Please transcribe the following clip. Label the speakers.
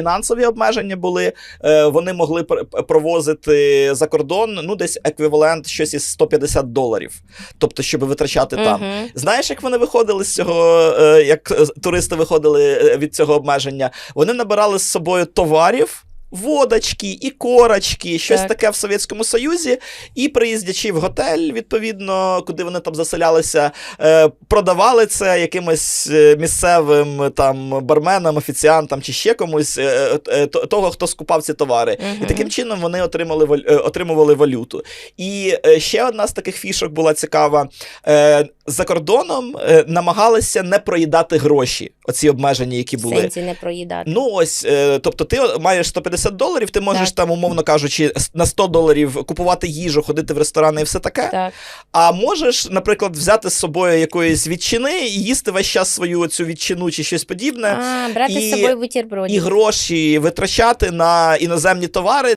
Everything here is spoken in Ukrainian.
Speaker 1: Фінансові обмеження були, е, вони могли пр- провозити за кордон ну десь еквівалент щось із 150 доларів, тобто, щоб витрачати там. Знаєш, як вони виходили з цього, е, як е, туристи виходили від цього обмеження? Вони набирали з собою товарів. Водочки і корочки, щось
Speaker 2: Так.
Speaker 1: таке в Совєтському Союзі, і приїздячи в готель, відповідно, куди вони там заселялися, е, продавали це якимось е, місцевим там барменам, офіціантам чи ще комусь е, того, хто скупав ці товари. І таким чином вони отримали отримували валюту. І ще одна з таких фішок була цікава. За кордоном е, намагалися не проїдати гроші, оці обмеження, які були.
Speaker 2: сенсі не проїдати.
Speaker 1: Ну ось, е, тобто, ти маєш 150 доларів, ти можеш
Speaker 2: Так.
Speaker 1: там, умовно кажучи, на 100 доларів купувати їжу, ходити в ресторани і все таке.
Speaker 2: Так.
Speaker 1: А можеш, наприклад, взяти з собою якоїсь відчини і їсти весь час свою цю відчину чи щось подібне.
Speaker 2: А, брати
Speaker 1: і-
Speaker 2: з собою бутербродів.
Speaker 1: І гроші витрачати на іноземні товари